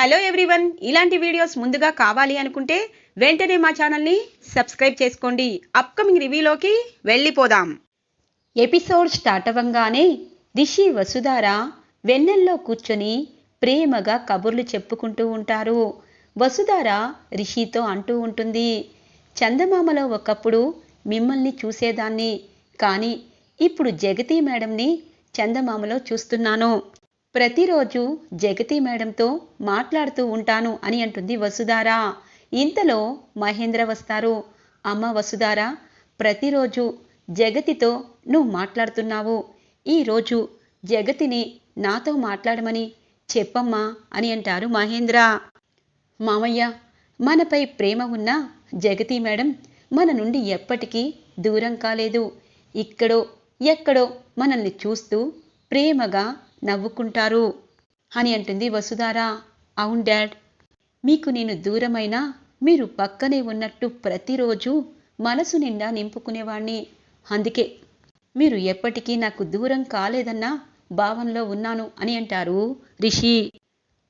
Hello everyone. ఇలాంటి videos ముందుగా కావాలి అనుకుంటే వెంటనే మా ఛానల్ని సబ్స్క్రైబ్ చేసుకోండి. అప్కమింగ్ రివ్యూలోకి వెళ్ళిపోదాం. ఎపిసోడ్ స్టార్ట్ అవ్వంగానే రిషి వసుధార వెన్నెల్లో కూర్చొని ప్రేమగా కబుర్లు చెప్పుకుంటూ ఉంటారు. వసుధార రిషితో అంటూ ఉంటుంది చందమామలో ఒకప్పుడు మిమ్మల్ని చూసేదాన్ని. కానీ ఇప్పుడు జగతి మేడంని చందమామలో చూస్తున్నాను. ప్రతిరోజు జగతి మేడంతో మాట్లాడుతూ ఉంటాను అని అంటుంది వసుధారా. ఇంతలో మహేంద్ర వస్తారు. అమ్మ వసుధారా ప్రతిరోజు జగతితో నువ్వు మాట్లాడుతున్నావు. ఈరోజు జగతిని నాతో మాట్లాడమని చెప్పమ్మా అని అంటారు మహేంద్ర. మామయ్య మనపై ప్రేమ ఉన్న జగతి మేడం మన నుండి ఎప్పటికీ దూరం కాలేదు. ఇక్కడో ఎక్కడో మనల్ని చూస్తూ ప్రేమగా నవ్వుకుంటారు. అని అంటుంది వసుధార. అవును డాడ్ మీకు నేను దూరమైనా మీరు పక్కనే ఉన్నట్టు ప్రతిరోజు మనసు నిండా నింపుకునేవాణ్ణి. అందుకే మీరు ఎప్పటికీ నాకు దూరం కాలేదన్న భావంలో ఉన్నాను అని అంటారు రిషి.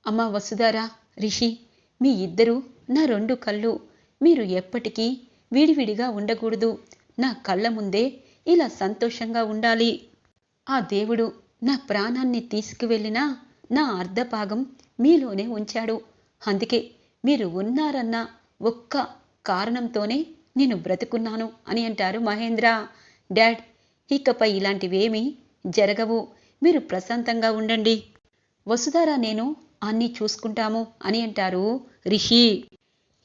అమ్మ వసుధార రిషి మీ ఇద్దరు నా రెండు కళ్ళు. మీరు ఎప్పటికీ విడివిడిగా ఉండకూడదు. నా కళ్ళ ముందే ఇలా సంతోషంగా ఉండాలి. ఆ దేవుడు నా ప్రాణాన్ని తీసుకువెళ్ళినా నా అర్ధభాగం మీలోనే ఉంచాడు. అందుకే మీరు ఉన్నారన్న ఒక్క కారణంతోనే నేను బ్రతుకున్నాను అని అంటారు మహేంద్ర. డాడ్ ఇకపై ఇలాంటివేమీ జరగవు. మీరు ప్రశాంతంగా ఉండండి. వసుధారా నేను అన్నీ చూసుకుంటాము అని అంటారు రిషి.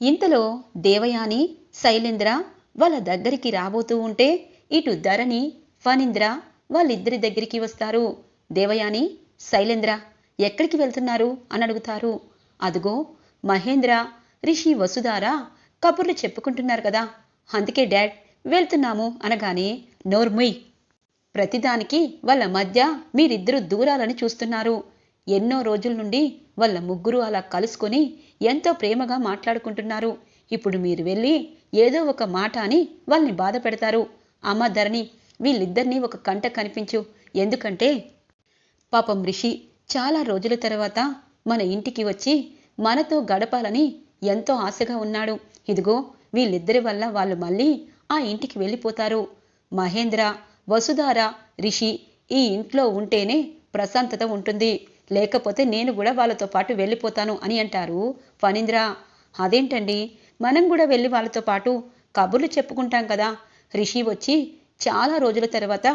ఇంతలో దేవయాని శైలేంద్ర వాళ్ళ దగ్గరికి రాబోతూ ఉంటే ఇటు ధరణి ఫణీంద్ర వాళ్ళిద్దరి దగ్గరికి వస్తారు. దేవయాని శైలేంద్ర ఎక్కడికి వెళ్తున్నారు? అని అడుగుతారు. అదుగో మహేంద్ర రిషి వసుధారా కబుర్లు చెప్పుకుంటున్నారు కదా. అందుకే డాడ్ వెళ్తున్నాము అనగానే నోర్ముయ్ ప్రతిదానికి వాళ్ళ మధ్య మీరిద్దరూ దూరాలని చూస్తున్నారు. ఎన్నో రోజుల నుండి వాళ్ళ ముగ్గురు అలా కలుసుకొని ఎంతో ప్రేమగా మాట్లాడుకుంటున్నారు. ఇప్పుడు మీరు వెళ్ళి ఏదో ఒక మాట అని వాళ్ళని బాధ పెడతారు. అమ్మ ధరణి వీళ్ళిద్దరినీ ఒక కంట కనిపించు. ఎందుకంటే పాపం రిషి చాలా రోజుల తర్వాత మన ఇంటికి వచ్చి మనతో గడపాలని ఎంతో ఆశగా ఉన్నాడు. ఇదిగో వీళ్ళిద్దరి వల్ల వాళ్ళు మళ్ళీ ఆ ఇంటికి వెళ్ళిపోతారు. మహేంద్ర వసుధార రిషి ఈ ఇంట్లో ఉంటేనే ప్రశాంతత ఉంటుంది. లేకపోతే నేను కూడా వాళ్ళతో పాటు వెళ్ళిపోతాను అని అంటారు ఫణీంద్ర. అదేంటండి? మనం కూడా వెళ్ళి వాళ్ళతో పాటు కబుర్లు చెప్పుకుంటాం కదా. రిషి వచ్చి చాలా రోజుల తర్వాత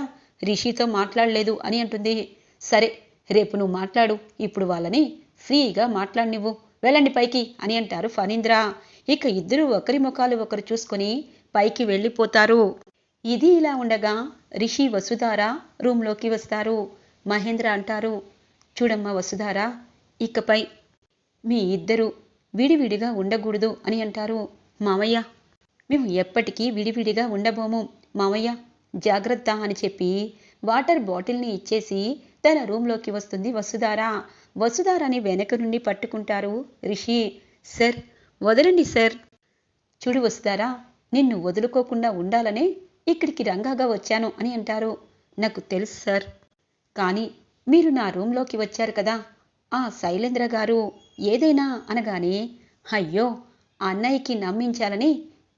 రిషితో మాట్లాడలేదు అని అంటుంది. సరే రేపు నువ్వు మాట్లాడు. ఇప్పుడు వాళ్ళని ఫ్రీగా మాట్లాడినివ్వు. వెళ్ళండి పైకి అని అంటారు ఫణీంద్ర. ఇక ఇద్దరు ఒకరి ముఖాలు ఒకరు చూసుకొని పైకి వెళ్ళిపోతారు. ఇది ఇలా ఉండగా రిషి వసుధార రూమ్లోకి వస్తారు. మహేంద్ర అంటారు చూడమ్మ వసుధార ఇకపై మీ ఇద్దరు విడివిడిగా ఉండకూడదు అని అంటారు మామయ్య. మేము ఎప్పటికీ విడివిడిగా ఉండబోము మామయ్య. జాగ్రత్త అని చెప్పి వాటర్ బాటిల్ని ఇచ్చేసి తన రూమ్లోకి వస్తుంది. వసుధార వసుధారని వెనక నుండి పట్టుకుంటారు. రిషి సార్ వదలండి సార్. చూడు వసుధారా నిన్ను వదులుకోకుండా ఉండాలనే ఇక్కడికి రంగాగా వచ్చాను అని అంటారు. నాకు తెలుసు సార్. కానీ మీరు నా రూమ్లోకి వచ్చారు కదా. ఆ శైలేంద్ర గారు ఏదైనా అనగానే అయ్యో అన్నయ్యకి నమ్మించాలని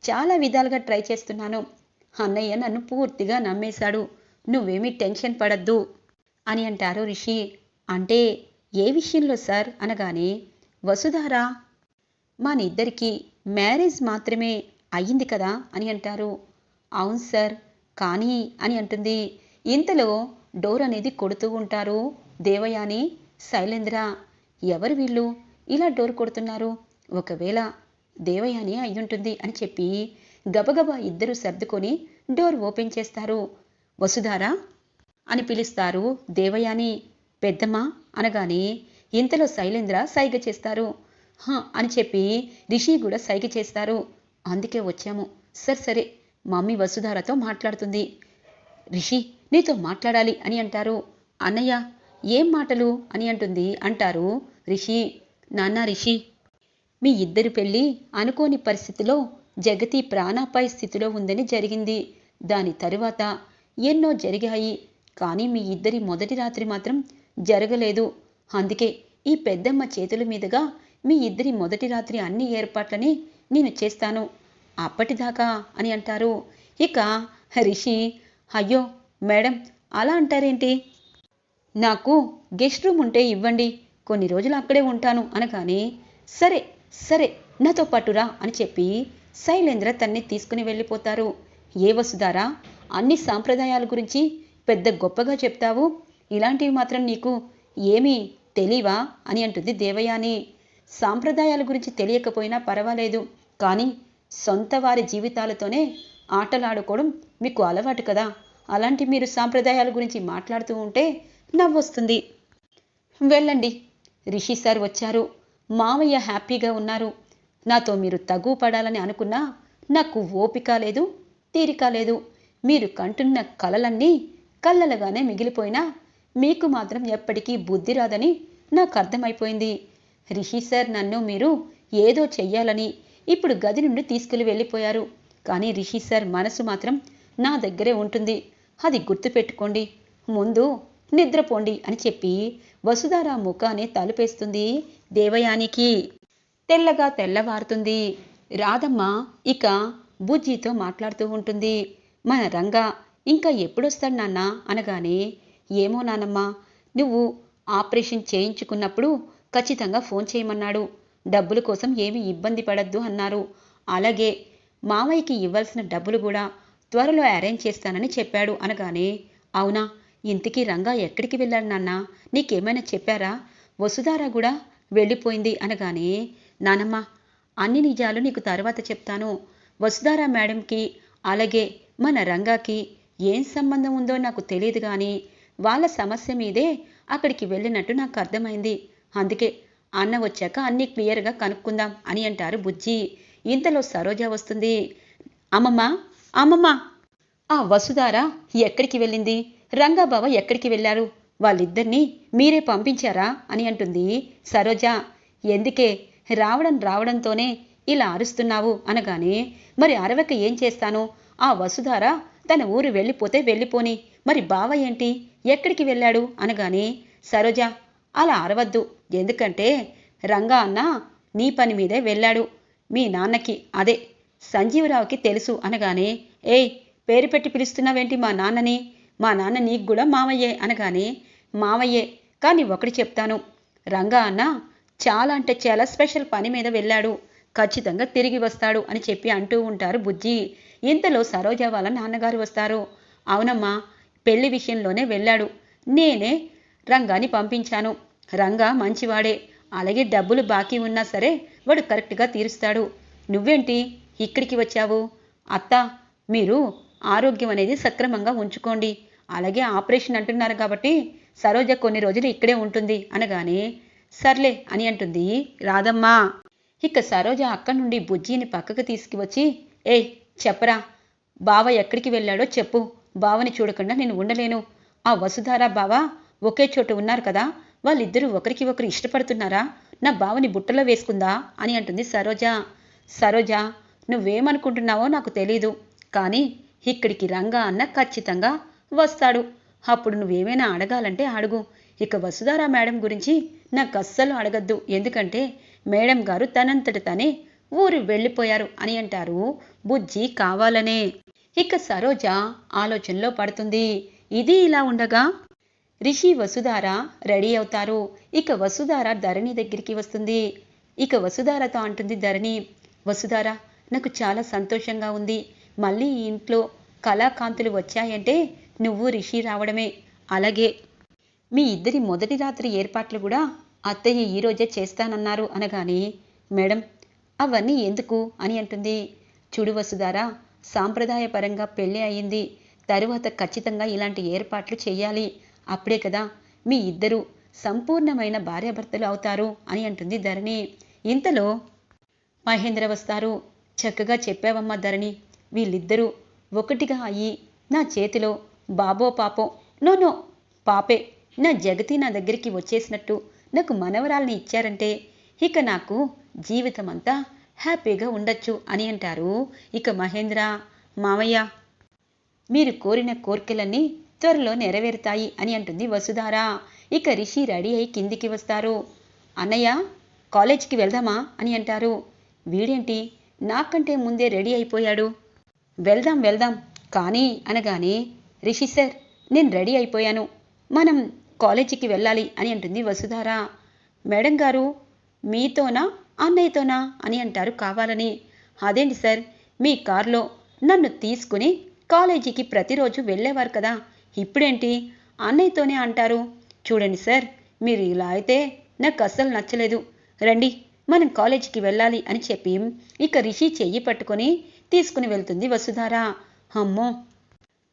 చాలా విధాలుగా ట్రై చేస్తున్నాను. అన్నయ్య నన్ను పూర్తిగా నమ్మేశాడు. నువ్వేమీ టెన్షన్ పడద్దు. అని అంటారు రిషి. అంటే ఏ విషయంలో సార్? అనగానే వసుధార మనిద్దరికీ మ్యారేజ్ మాత్రమే అయ్యింది కదా? అని అంటారు. అవును సార్ కానీ అని అంటుంది. ఇంతలో డోర్ అనేది కొడుతూ ఉంటారు. దేవయాని శైలేంద్ర ఎవరు వీళ్ళు? ఇలా డోర్ కొడుతున్నారు. ఒకవేళ దేవయాని అయ్యుంటుంది అని చెప్పి గబగబా ఇద్దరు సర్దుకొని డోర్ ఓపెన్ చేస్తారు. వసుధార అని పిలుస్తారు. దేవయాని పెద్దమ్మ అనగానే ఇంతలో శైలేంద్ర సైగ చేస్తారు. హ అని చెప్పి రిషి కూడా సైగ చేస్తారు. అందుకే వచ్చాము. సరే సరే మమ్మీ వసుధారతో మాట్లాడుతుంది. రిషి నీతో మాట్లాడాలి అని అంటారు. అన్నయ్య ఏం మాటలు అని అంటుంది. అంటారు రిషి నాన్న రిషి మీ ఇద్దరి పెళ్ళి అనుకోని పరిస్థితిలో జగతి ప్రాణాపాయ స్థితిలో ఉందని జరిగింది. దాని తరువాత ఎన్నో జరిగాయి. కానీ మీ ఇద్దరి మొదటి రాత్రి మాత్రం జరగలేదు. అందుకే ఈ పెద్దమ్మ చేతుల మీదుగా మీ ఇద్దరి మొదటి రాత్రి అన్ని ఏర్పాట్లని నేను చేస్తాను. అప్పటిదాకా అని అంటారు. ఇక రిషి అయ్యో మేడం అలా అంటారేంటి? నాకు గెస్ట్ రూమ్ ఉంటే ఇవ్వండి కొన్ని రోజులు అక్కడే ఉంటాను అనగానే సరే సరే నాతో పట్టురా అని చెప్పి శైలేంద్ర తన్ని తీసుకుని వెళ్ళిపోతారు. ఏ వసుధారా అన్ని సాంప్రదాయాల గురించి పెద్ద గొప్పగా చెప్తావు? ఇలాంటివి మాత్రం నీకు ఏమీ తెలీవా అని అంటుంది దేవయాని. సాంప్రదాయాల గురించి తెలియకపోయినా పర్వాలేదు కానీ సొంత వారి జీవితాలతోనే ఆటలాడుకోవడం మీకు అలవాటు కదా. అలాంటి మీరు సాంప్రదాయాల గురించి మాట్లాడుతూ ఉంటే నవ్వొస్తుంది. వెళ్ళండి. రిషి సార్ వచ్చారు. మామయ్య హ్యాపీగా ఉన్నారు. నాతో మీరు తగు పడాలని అనుకున్నా నాకు ఓపిక లేదు తీరిక లేదు. మీరు కంటున్న కలలన్నీ కళ్ళలుగానే మిగిలిపోయినా మీకు మాత్రం ఎప్పటికీ బుద్ధి రాదని నాకు అర్థమైపోయింది. రిషి సార్ నన్ను మీరు ఏదో చెయ్యాలని ఇప్పుడు గది నుండి తీసుకెళ్ళి వెళ్ళిపోయారు. కానీ రిషి సార్ మనసు మాత్రం నా దగ్గరే ఉంటుంది. అది గుర్తుపెట్టుకోండి. ముందు నిద్రపోండి అని చెప్పి వసుధార ముఖాన్ని తలుపేస్తుంది దేవయానికి. తెల్లగా తెల్లవారుతుంది. రాధమ్మ ఇక బుజ్జితో మాట్లాడుతూ ఉంటుంది. మన రంగా ఇంకా ఎప్పుడొస్తాడు నాన్న? అనగానే ఏమో నానమ్మ నువ్వు ఆపరేషన్ చేయించుకున్నప్పుడు ఖచ్చితంగా ఫోన్ చేయమన్నాడు. డబ్బుల కోసం ఏమి ఇబ్బంది పడద్దు అన్నారు. అలాగే మామయ్యకి ఇవ్వాల్సిన డబ్బులు కూడా త్వరలో అరేంజ్ చేస్తానని చెప్పాడు. అనగానే అవునా? ఇంతకీ రంగా ఎక్కడికి వెళ్ళాడు నాన్న? నీకేమైనా చెప్పారా? వసుధారా కూడా వెళ్ళిపోయింది. అనగానే నానమ్మ అన్ని నిజాలు నీకు తర్వాత చెప్తాను. వసుధారా మేడంకి అలాగే మన రంగాకి ఏం సంబంధం ఉందో నాకు తెలియదు కానీ వాళ్ళ సమస్య మీదే అక్కడికి వెళ్ళినట్టు నాకు అర్థమైంది. అందుకే అన్న వచ్చాక అన్నీ క్లియర్గా కనుక్కుందాం అని అంటారు బుజ్జి. ఇంతలో సరోజ వస్తుంది. అమ్మమ్మ అమ్మమ్మ! ఆ వసుధార ఎక్కడికి వెళ్ళింది? రంగాబావ ఎక్కడికి వెళ్ళారు? వాళ్ళిద్దరినీ మీరే పంపించారా? అని అంటుంది సరోజ. ఎందుకే? రావడం రావడంతోనే ఇలా అరుస్తున్నావు అనగానే మరి అరవక ఏం చేస్తాను? ఆ వసుధార తన ఊరు వెళ్ళిపోతే వెళ్ళిపోని. మరి బావ ఏంటి? ఎక్కడికి వెళ్ళాడు? అనగానే సరోజ అలా అరవద్దు. ఎందుకంటే రంగా అన్న నీ పని మీదే వెళ్ళాడు. మీ నాన్నకి అదే. సంజీవరావుకి తెలుసు. అనగానే ఏయ్ పేరు పెట్టి పిలుస్తున్నావేంటి మా నాన్నని? మా నాన్న నీకు కూడా మావయ్యే. అనగానే మావయ్యే కానీ ఒకటి చెప్తాను. రంగా అన్న చాలా అంటే చాలా స్పెషల్ పని మీద వెళ్ళాడు. ఖచ్చితంగా తిరిగి వస్తాడు అని చెప్పి అంటూ ఉంటారు బుజ్జి. ఇంతలో సరోజ వాళ్ళ నాన్నగారు వస్తారు. అవునమ్మా పెళ్ళి విషయంలోనే వెళ్ళాడు. నేనే రంగాని పంపించాను. రంగా మంచివాడే. అలాగే డబ్బులు బాకీ ఉన్నా సరే వాడు కరెక్ట్గా తీరుస్తాడు. నువ్వేంటి ఇక్కడికి వచ్చావు? అత్త మీరు ఆరోగ్యం అనేది సక్రమంగా ఉంచుకోండి. అలాగే ఆపరేషన్ అంటున్నారు కాబట్టి సరోజ కొన్ని రోజులు ఇక్కడే ఉంటుంది అనగానే సర్లే అని అంటుంది. రాదమ్మా. ఇక సరోజ అక్కడి నుండి బుజ్జిని పక్కకు తీసుకువచ్చి ఏయ్ చెప్పరా. బావ ఎక్కడికి వెళ్ళాడో చెప్పు. బావని చూడకుండా నేను ఉండలేను. ఆ వసుధార బావ ఒకే చోట ఉన్నారు కదా. వాళ్ళిద్దరూ ఒకరికి ఒకరు ఇష్టపడుతున్నారా? నా బావని బుట్టలో వేసుకుందా? అని అంటుంది సరోజ. సరోజ నువ్వేమనుకుంటున్నావో నాకు తెలీదు. కానీ ఇక్కడికి రంగా అన్న ఖచ్చితంగా వస్తాడు. అప్పుడు నువ్వేమైనా అడగాలంటే అడుగు. ఇక వసుధారా మేడం గురించి నాకు అస్సలు అడగద్దు. ఎందుకంటే మేడం గారు తనంతట తనే ఊరు వెళ్ళిపోయారు అని అంటారు బుజ్జి కావాలనే. ఇక సరోజ ఆలోచనలో పడుతుంది. ఇది ఇలా ఉండగా రిషి వసుధార రెడీ అవుతారు. ఇక వసుధార ధరణి దగ్గరికి వస్తుంది. ఇక వసుధారతో అంటుంది ధరణి వసుధార నాకు చాలా సంతోషంగా ఉంది. మళ్ళీ ఈ ఇంట్లో కళాకాంతులు వచ్చాయంటే నువ్వు రిషి రావడమే. అలాగే మీ ఇద్దరి మొదటి రాత్రి ఏర్పాట్లు కూడా అత్తయ్య ఈరోజే చేస్తానన్నారు అనగానే మేడం అవన్నీ ఎందుకు? అని అంటుంది. చూడు వసుధారా సాంప్రదాయపరంగా పెళ్ళి అయింది తరువాత ఖచ్చితంగా ఇలాంటి ఏర్పాట్లు చేయాలి అప్పుడే కదా మీ ఇద్దరు సంపూర్ణమైన భార్యాభర్తలు అవుతారు అని అంటుంది ధరణి. ఇంతలో మహేంద్ర వస్తారు. చక్కగా చెప్పావమ్మా ధరణి వీళ్ళిద్దరూ ఒకటిగా అయ్యి నా చేతిలో బాబో పాపో నో నో పాపే నా జగతి నా దగ్గరికి వచ్చేసినట్టు నాకు మనవరాల్ని ఇచ్చారంటే ఇక నాకు జీవితం అంతా హ్యాపీగా ఉండొచ్చు అని అంటారు. ఇక మహేంద్ర మావయ్య మీరు కోరిన కోరికలన్నీ త్వరలో నెరవేరుతాయి అని అంటుంది వసుధార. ఇక రిషి రెడీ అయి కిందికి వస్తారు. అన్నయ్య కాలేజీకి వెళ్దామా అని అంటారు. వీడేంటి? నాకంటే ముందే రెడీ అయిపోయాడు. వెళ్దాం వెళ్దాం. కానీ అనగానే రిషి సార్ నేను రెడీ అయిపోయాను. మనం కాలేజీకి వెళ్ళాలి అని అంటుంది వసుధార. మేడం గారు మీతోనా? అన్నయ్యతోనా అని అంటారు కావాలని. అదేంటి సార్? మీ కారులో నన్ను తీసుకుని కాలేజీకి ప్రతిరోజు వెళ్ళేవారు కదా. ఇప్పుడేంటి? అన్నయ్యతోనే అంటారు. చూడండి సార్ మీరు ఇలా అయితే నాకు అస్సలు నచ్చలేదు. రండి మనం కాలేజీకి వెళ్ళాలి అని చెప్పి ఇక రిషి చెయ్యి పట్టుకొని తీసుకుని వెళ్తుంది వసుధార. అమ్మో!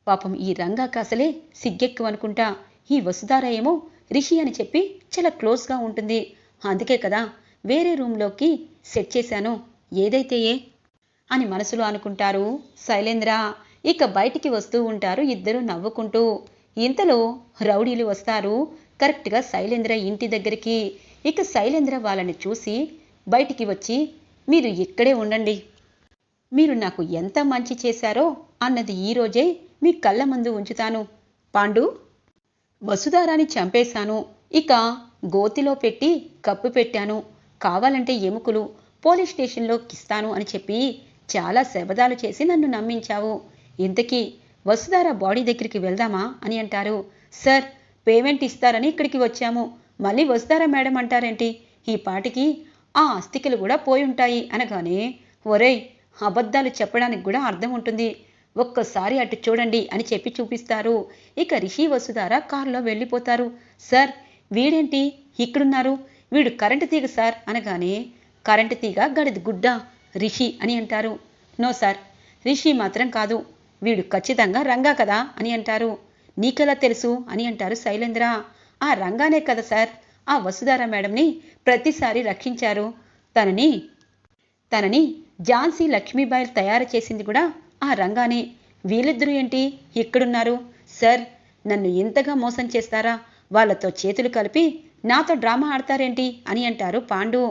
పాపం ఈ రంగాకి అసలే సిగ్గెక్కువ అనుకుంటా. ఈ వసుధార ఏమో రిషి అని చెప్పి చాలా క్లోజ్గా ఉంటుంది. అందుకే కదా వేరే రూమ్లోకి సెట్ చేశాను. ఏదైతే ఏ? అని మనసులో అనుకుంటారు శైలేంద్ర. ఇక బయటికి వస్తూ ఉంటారు ఇద్దరు నవ్వుకుంటూ. ఇంతలో రౌడీలు వస్తారు. కరెక్ట్గా శైలేంద్ర ఇంటి దగ్గరికి. ఇక శైలేంద్ర వాళ్ళని చూసి బయటికి వచ్చి మీరు ఇక్కడే ఉండండి. మీరు నాకు ఎంత మంచి చేశారో అన్నది ఈరోజే మీ కళ్ళ ముందు ఉంచుతాను. పాండు వసుధారాని చంపేశాను. ఇక గోతిలో పెట్టి కప్పు పెట్టాను. కావాలంటే ఎముకలు పోలీస్ స్టేషన్లో ఇస్తాను అని చెప్పి చాలా శబదాలు చేసి నన్ను నమ్మించావు. ఇంతకీ వసుధార బాడీ దగ్గరికి వెళ్దామా అని అంటారు. సార్ పేమెంట్ ఇస్తారని ఇక్కడికి వచ్చాము. మళ్ళీ వసుధార మేడం అంటారేంటి? ఈ పాటికి ఆ అస్థికలు కూడా పోయి ఉంటాయి అనగానే ఒరేయ్ అబద్ధాలు చెప్పడానికి కూడా అర్థం ఉంటుంది. ఒక్కసారి అటు చూడండి అని చెప్పి చూపిస్తారు. ఇక రిషి వసుధార కారులో వెళ్ళిపోతారు. సార్ వీడేంటి? ఇక్కడున్నారు. వీడు కరెంటు తీగ సార్ అనగానే కరెంటు తీగ గడిది గుడ్డ రిషి అని అంటారు. నో సార్ రిషి మాత్రం కాదు వీడు ఖచ్చితంగా రంగా కదా అని అంటారు. నీకెలా తెలుసు అని అంటారు శైలేంద్ర. ఆ రంగానే కదా సార్ ఆ వసుధార మేడంని ప్రతిసారి రక్షించారు. తనని తనని ఝాన్సీ లక్ష్మీబాయి తయారు చేసింది కూడా ఆ రంగానే. వీళ్ళిద్దరూ ఏంటి? ఇక్కడున్నారు సార్ నన్ను ఇంతగా మోసం చేస్తారా? వాళ్ళతో చేతులు కలిపి నాతో డ్రామా ఆడతారేంటి అని అంటారు పాండు.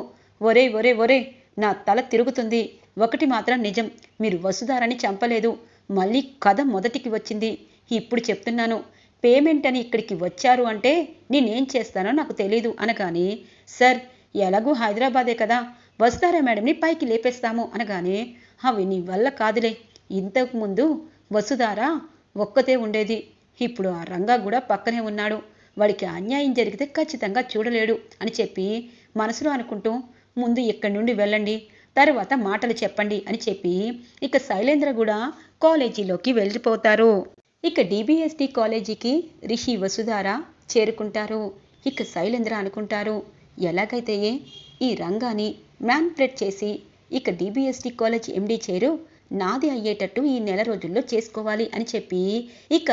ఒరే ఒరే ఒరే నా తల తిరుగుతుంది. ఒకటి మాత్రం నిజం మీరు వసుధారని చంపలేదు. మళ్ళీ కథ మొదటికి వచ్చింది. ఇప్పుడు చెప్తున్నాను పేమెంట్ అని ఇక్కడికి వచ్చారు అంటే నేనేం చేస్తానో నాకు తెలీదు అనగానే సార్ ఎలాగూ హైదరాబాదే కదా వసుధారా మేడంని పైకి లేపేస్తాము అనగానే అవి నీ వల్ల కాదులే. ఇంతకుముందు వసుధార ఒక్కతే ఉండేది. ఇప్పుడు ఆ రంగా కూడా పక్కనే ఉన్నాడు. వాడికి అన్యాయం జరిగితే ఖచ్చితంగా చూడలేడు అని చెప్పి మనసులో అనుకుంటూ ముందు ఇక్కడి నుండి వెళ్ళండి తర్వాత మాటలు చెప్పండి అని చెప్పి ఇక శైలేంద్ర కూడా కాలేజీలోకి వెళ్ళిపోతారు. ఇక డిబిఎస్టి కాలేజీకి రిషి వసుధార చేరుకుంటారు. ఇక శైలేంద్ర అనుకుంటారు ఎలాగైతే ఈ రంగాన్ని మ్యాన్ప్లేట్ చేసి ఇక డిబిఎస్టి కాలేజ్ ఎండీ చేరు నాది అయ్యేటట్టు ఈ నెల రోజుల్లో చేసుకోవాలి అని చెప్పి ఇక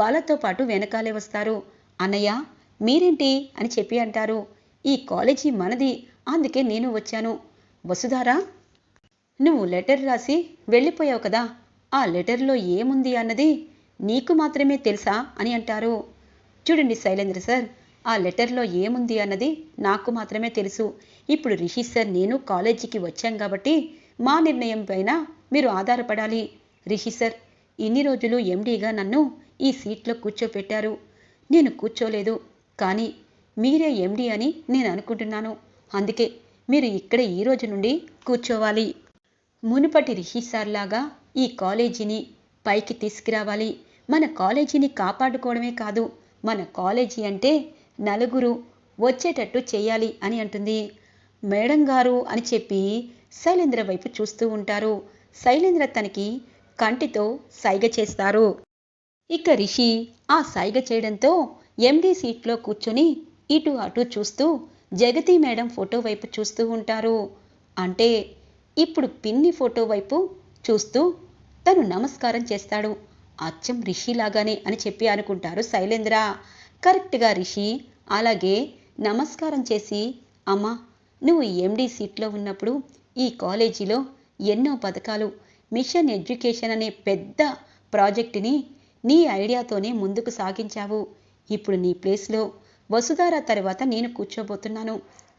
వాళ్ళతో పాటు వెనకాలే వస్తారు. అన్నయ్య మీరేంటి? అని చెప్పి అంటారు. ఈ కాలేజీ మనది అందుకే నేను వచ్చాను. వసుధారా నువ్వు లెటర్ రాసి వెళ్ళిపోయావు కదా ఆ లెటర్లో ఏముంది అన్నది నీకు మాత్రమే తెలుసా? అని అంటారు. చూడండి శైలేంద్ర సార్ ఆ లెటర్లో ఏముంది అన్నది నాకు మాత్రమే తెలుసు. ఇప్పుడు రిషి సార్ నేను కాలేజీకి వచ్చాం కాబట్టి మా నిర్ణయం పైన మీరు ఆధారపడాలి. రిషి సార్ ఇన్ని రోజులు ఎండీగా నన్ను ఈ సీట్లో కూర్చోపెట్టారు. నేను కూర్చోలేదు. కానీ మీరే ఎండీ అని నేను అనుకుంటున్నాను. అందుకే మీరు ఇక్కడ ఈ రోజు నుండి కూర్చోవాలి. మునుపటి రిషి ఈ కాలేజీని పైకి తీసుకురావాలి. మన కాలేజీని కాపాడుకోవడమే కాదు మన కాలేజీ అంటే నలుగురు వచ్చేటట్టు చేయాలి అని అంటుంది. మేడం గారు అని చెప్పి శైలేంద్ర వైపు చూస్తూ ఉంటారు. శైలేంద్ర తనకి కంటితో సైగ చేస్తారు. ఇక రిషి ఆ సైగ చేయడంతో ఎండీ సీట్లో కూర్చొని ఇటు అటు చూస్తూ జగతి మేడం ఫోటో వైపు చూస్తూ ఉంటారు. అంటే ఇప్పుడు పిన్ని ఫోటో వైపు చూస్తూ తను నమస్కారం చేస్తాడు. అచ్చం రిషిలాగానే అని చెప్పి అనుకుంటారు శైలేంద్ర. కరెక్ట్గా రిషి అలాగే నమస్కారం చేసి అమ్మా నువ్వు ఎండి సీట్లో ఉన్నప్పుడు ఈ కాలేజీలో ఎన్నో పథకాలు మిషన్ ఎడ్యుకేషన్ అనే పెద్ద ప్రాజెక్టుని నీ ఐడియాతోనే ముందుకు సాగించావు. ఇప్పుడు నీ ప్లేస్లో వసుధార తర్వాత నేను కూర్చోబోతున్నాను.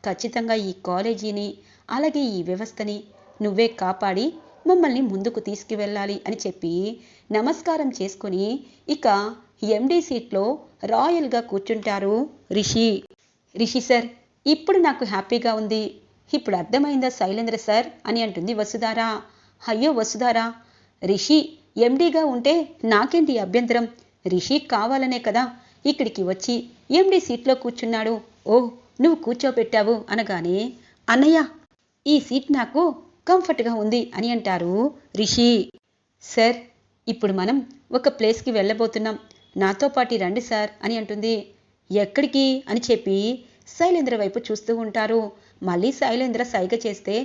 ఖచ్చితంగా ఈ కాలేజీని అలాగే ఈ వ్యవస్థని నువ్వే కాపాడి మమ్మల్ని ముందుకు తీసుకువెళ్ళాలి అని చెప్పి నమస్కారం చేసుకుని ఇక ఎండి సీట్లో రాయల్గా కూర్చుంటారు రిషి. రిషి సార్ ఇప్పుడు నాకు హ్యాపీగా ఉంది. ఇప్పుడు అర్థమైందా శైలేంద్ర సార్ అని అంటుంది వసుధార. అయ్యో వసుధార రిషి ఎండీగా ఉంటే నాకేంటి అభ్యంతరం? రిషి కావాలనే కదా. ఇక్కడికి వచ్చి ఎండీ సీట్లో కూర్చున్నాడు. ఓ నువ్వు కూర్చోబెట్టావు అనగానే అన్నయ్య ఈ సీట్ నాకు కంఫర్ట్గా ఉంది అని అంటారు రిషి. సార్ ఇప్పుడు మనం ఒక ప్లేస్కి వెళ్ళబోతున్నాం. నాతో పాటు రండి సార్ అని అంటుంది. ఎక్కడికి? అని చెప్పి శైలేంద్ర వైపు చూస్తూ ఉంటారు. మళ్ళీ శైలేంద్ర సైగ చేస్తే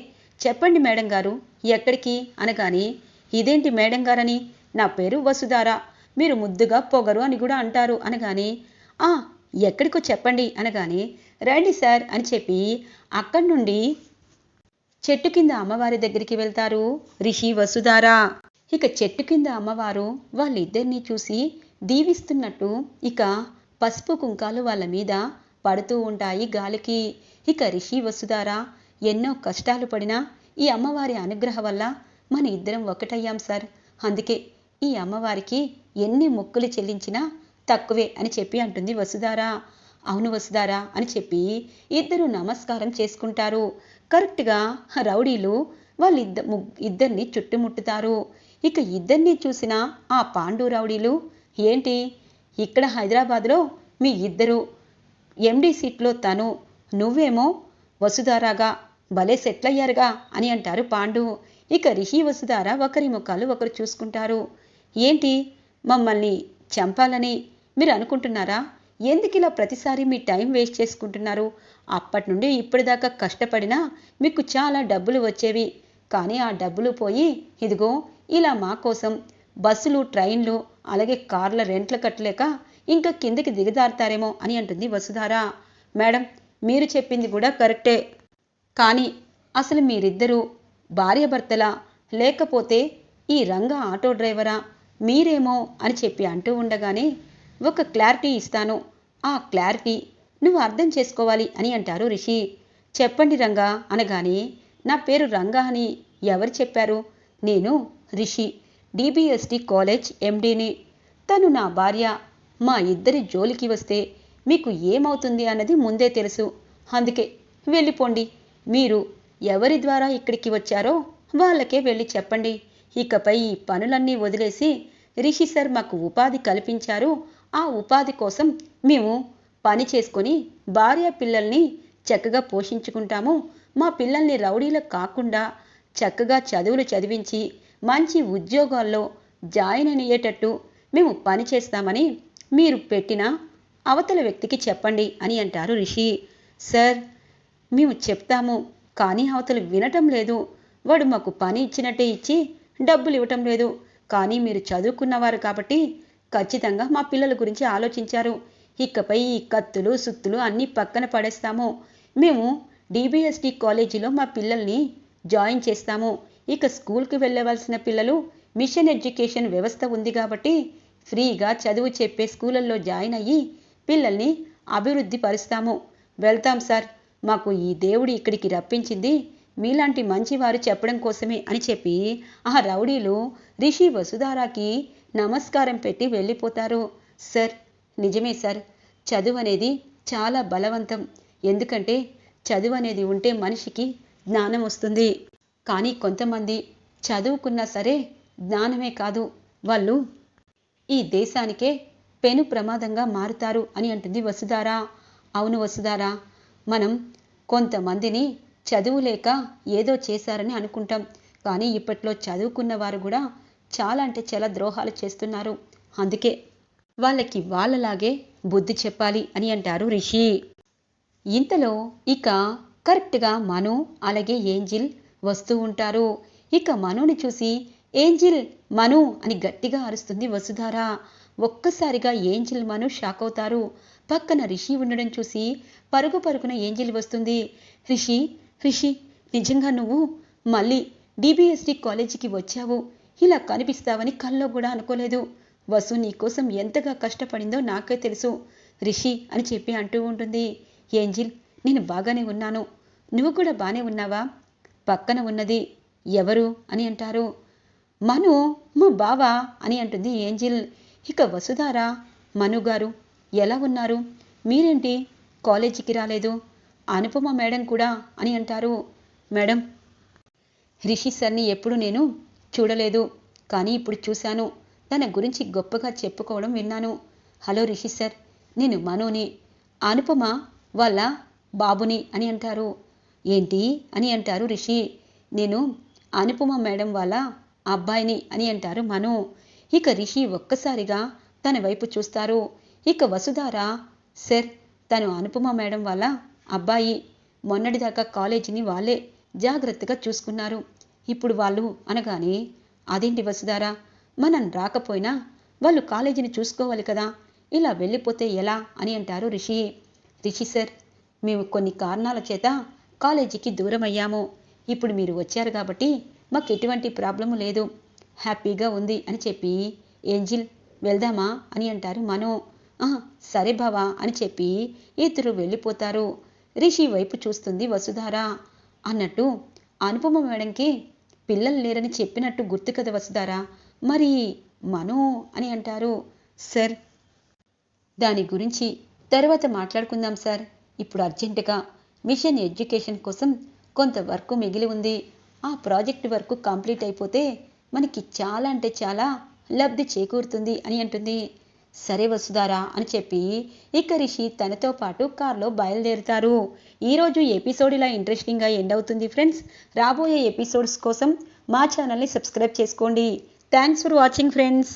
చెప్పండి మేడం గారు ఎక్కడికి? అనగానే ఇదేంటి మేడం గారని? నా పేరు వసుధార. మీరు ముద్దుగా పొగరు అని కూడా అంటారు అనగాని ఆ ఎక్కడికో చెప్పండి అనగాని రండి సార్ అని చెప్పి అక్కడి నుండి చెట్టు కింద అమ్మవారి దగ్గరికి వెళ్తారు రిషి వసుధార. ఇక చెట్టు కింద అమ్మవారు వాళ్ళిద్దరినీ చూసి దీవిస్తున్నట్టు ఇక పసుపు కుంకాలు వాళ్ళ మీద పడుతూ ఉంటాయి గాలికి. ఇక రిషి వసుధార ఎన్నో కష్టాలు పడినా ఈ అమ్మవారి అనుగ్రహం వల్ల మన ఇద్దరం ఒకటయ్యాం సార్. అందుకే ఈ అమ్మవారికి ఎన్ని మొక్కులు చెల్లించినా తక్కువే అని చెప్పి అంటుంది వసుధారా. అవును వసుధారా అని చెప్పి ఇద్దరు నమస్కారం చేసుకుంటారు. కరెక్ట్గా రౌడీలు వాళ్ళిద్ద ఇద్దరిని చుట్టుముట్టుతారు. ఇక ఇద్దరిని చూసిన ఆ పాండు రౌడీలు ఏంటి? ఇక్కడ హైదరాబాద్లో మీ ఇద్దరు ఎండి సీట్లో తను నువ్వేమో వసుధారాగా భలే సెటిల్ అయ్యారుగా అని అంటారు పాండు. ఇక రిషి వసుధార ఒకరి ముఖాలు ఒకరు చూసుకుంటారు. ఏంటి? మమ్మల్ని చంపాలని మీరు అనుకుంటున్నారా? ఎందుకు ఇలా ప్రతిసారి మీ టైం వేస్ట్ చేసుకుంటున్నారు? అప్పటి నుండి ఇప్పటిదాకా కష్టపడినా మీకు చాలా డబ్బులు వచ్చేవి. కానీ ఆ డబ్బులు పోయి ఇదిగో ఇలా మా కోసం బస్సులు ట్రైన్లు అలాగే కార్ల రెంట్లు కట్టలేక ఇంకా కిందకి దిగదారుతారేమో అని అంటుంది వసుధార. మేడం మీరు చెప్పింది కూడా కరెక్టే. కానీ అసలు మీరిద్దరూ భార్యాభర్తలా? లేకపోతే ఈ రంగ ఆటో డ్రైవరా? మీరేమో అని చెప్పి అంటూ ఉండగానే ఒక క్లారిటీ ఇస్తాను. ఆ క్లారిటీ నువ్వు అర్థం చేసుకోవాలి అని అంటారు రిషి. చెప్పండి రంగా అనగానే నా పేరు రంగా అని ఎవరు చెప్పారు? నేను రిషి డిబిఎస్టి కాలేజ్ ఎండీని. తను నా భార్య. మా ఇద్దరి జోలికి వస్తే మీకు ఏమవుతుంది అన్నది ముందే తెలుసు. అందుకే వెళ్ళిపోండి. మీరు ఎవరి ద్వారా ఇక్కడికి వచ్చారో వాళ్ళకే వెళ్ళి చెప్పండి. ఇకపై ఈ పనులన్నీ వదిలేసి రిషి సార్ మాకు ఉపాధి కల్పించారు. ఆ ఉపాధి కోసం మేము పని చేసుకొని భార్య పిల్లల్ని చక్కగా పోషించుకుంటాము. మా పిల్లల్ని రౌడీలకు కాకుండా చక్కగా చదువులు చదివించి మంచి ఉద్యోగాల్లో జాయిన్ అయ్యేటట్టు మేము పని చేస్తామని మీరు పెట్టిన అవతల వ్యక్తికి చెప్పండి అని అంటారు రిషి. సార్ మేము చెప్తాము. కానీ అవతలు వినటం లేదు. వాడు మాకు పని ఇచ్చినట్టే ఇచ్చి డబ్బులు ఇవ్వటం లేదు. కానీ మీరు చదువుకున్నవారు కాబట్టి ఖచ్చితంగా మా పిల్లల గురించి ఆలోచించారు. ఇకపై ఈ కత్తులు సుత్తులు అన్నీ పక్కన పడేస్తాము. మేము డిబిఎస్టి కాలేజీలో మా పిల్లల్ని జాయిన్ చేస్తాము. ఇక స్కూల్కి వెళ్ళవలసిన పిల్లలు మిషన్ ఎడ్యుకేషన్ వ్యవస్థ ఉంది కాబట్టి ఫ్రీగా చదువు చెప్పే స్కూళ్ళల్లో జాయిన్ అయ్యి పిల్లల్ని అభివృద్ధి పరుస్తాము. వెళ్తాం సార్. మాకు ఈ దేవుడు ఇక్కడికి రప్పించింది. మీలాంటి మంచివారు చెప్పడం కోసమే అని చెప్పి ఆ రౌడీలు రిషి వసుధారాకి నమస్కారం పెట్టి వెళ్ళిపోతారు. సార్ నిజమే సార్. చదువు అనేది చాలా బలవంతం. ఎందుకంటే చదువు అనేది ఉంటే మనిషికి జ్ఞానం వస్తుంది. కానీ కొంతమంది చదువుకున్నా సరే జ్ఞానమే కాదు. వాళ్ళు ఈ దేశానికే పెను ప్రమాదంగా మారుతారు అని అంటుంది వసుధారా. అవును వసుధారా మనం కొంతమందిని చదువు లేక ఏదో చేశారని అనుకుంటాం. కానీ ఇప్పట్లో చదువుకున్న వారు కూడా చాలా అంటే చాలా ద్రోహాలు చేస్తున్నారు. అందుకే వాళ్ళకి వాళ్ళలాగే బుద్ధి చెప్పాలి అని అంటారు రిషి. ఇంతలో ఇక కరెక్ట్గా మను అలాగే ఏంజిల్ వస్తూ ఉంటారు. ఇక మనుని చూసి ఏంజిల్ మను అని గట్టిగా అరుస్తుంది వసుధార. ఒక్కసారిగా ఏంజిల్ మను షాక్ అవుతారు. పక్కన రిషి ఉండడం చూసి పరుగు పరుగున ఏంజిల్ వస్తుంది. రిషి రిషి నిజంగా నువ్వు మళ్ళీ డిబిఎస్డి కాలేజీకి వచ్చావు. ఇలా కనిపిస్తావని కల్లో కూడా అనుకోలేదు. వసు నీకోసం ఎంతగా కష్టపడిందో నాకే తెలుసు. రిషి అని చెప్పి అంటూ ఉంటుంది. ఏంజిల్ నేను బాగానే ఉన్నాను. నువ్వు కూడా బాగానే ఉన్నావా? పక్కన ఉన్నది ఎవరు అని అంటారు. మను మా బావా అని అంటుంది ఏంజిల్. ఇక వసుధారా మను గారు ఎలా ఉన్నారు? మీరేంటి? కాలేజీకి రాలేదు? అనుపమ మేడం కూడా అని అంటారు. మేడం రిషి సార్ని ఎప్పుడు నేను చూడలేదు. కానీ ఇప్పుడు చూశాను. తన గురించి గొప్పగా చెప్పుకోవడం విన్నాను. హలో రిషి సార్ నేను మనోని. అనుపమ వాళ్ళ బాబుని అని అంటారు. ఏంటి అని అంటారు రిషి. నేను అనుపమ మేడం వాళ్ళ అబ్బాయిని అని అంటారు మను. ఇక రిషి ఒక్కసారిగా తన వైపు చూస్తారు. ఇక వసుధార సార్ తను అనుపమ మేడం వల్ల అబ్బాయి. మొన్నటిదాకా కాలేజీని వాళ్ళే జాగ్రత్తగా చూసుకున్నారు. ఇప్పుడు వాళ్ళు అనగానే అదేంటి వసుధారా? మనం రాకపోయినా వాళ్ళు కాలేజీని చూసుకోవాలి కదా. ఇలా వెళ్ళిపోతే ఎలా అని అంటారు రిషి. రిషి సార్ మేము కొన్ని కారణాల చేత కాలేజీకి దూరం అయ్యాము. ఇప్పుడు మీరు వచ్చారు కాబట్టి మాకు ఎటువంటి ప్రాబ్లము లేదు. హ్యాపీగా ఉంది అని చెప్పి ఏంజిల్ వెళ్దామా అని అంటారు మనో. సరే బావా అని చెప్పి ఇద్దరు వెళ్ళిపోతారు. రిషి వైపు చూస్తుంది వసుధార. అన్నట్టు అనుపమ మేడంకి పిల్లలు లేరని చెప్పినట్టు గుర్తు కదా వసుధార. మరి మను అని అంటారు. సార్ దాని గురించి తర్వాత మాట్లాడుకుందాం సార్. ఇప్పుడు అర్జెంటుగా మిషన్ ఎడ్యుకేషన్ కోసం కొంత వర్క్ మిగిలి ఉంది. ఆ ప్రాజెక్ట్ వర్క్ కంప్లీట్ అయిపోతే మనకి చాలా అంటే చాలా లబ్ధి చేకూరుతుంది అని అంటుంది. సరే వసుధారా అని చెప్పి ఇక రిషి తనతో పాటు కార్లో బయలుదేరుతారు. ఈరోజు ఎపిసోడ్ ఇలా ఇంట్రెస్టింగ్గా ఎండ్ అవుతుంది ఫ్రెండ్స్ రాబోయే ఎపిసోడ్స్ కోసం మా ఛానల్ని సబ్స్క్రైబ్ చేసుకోండి. Thanks for watching friends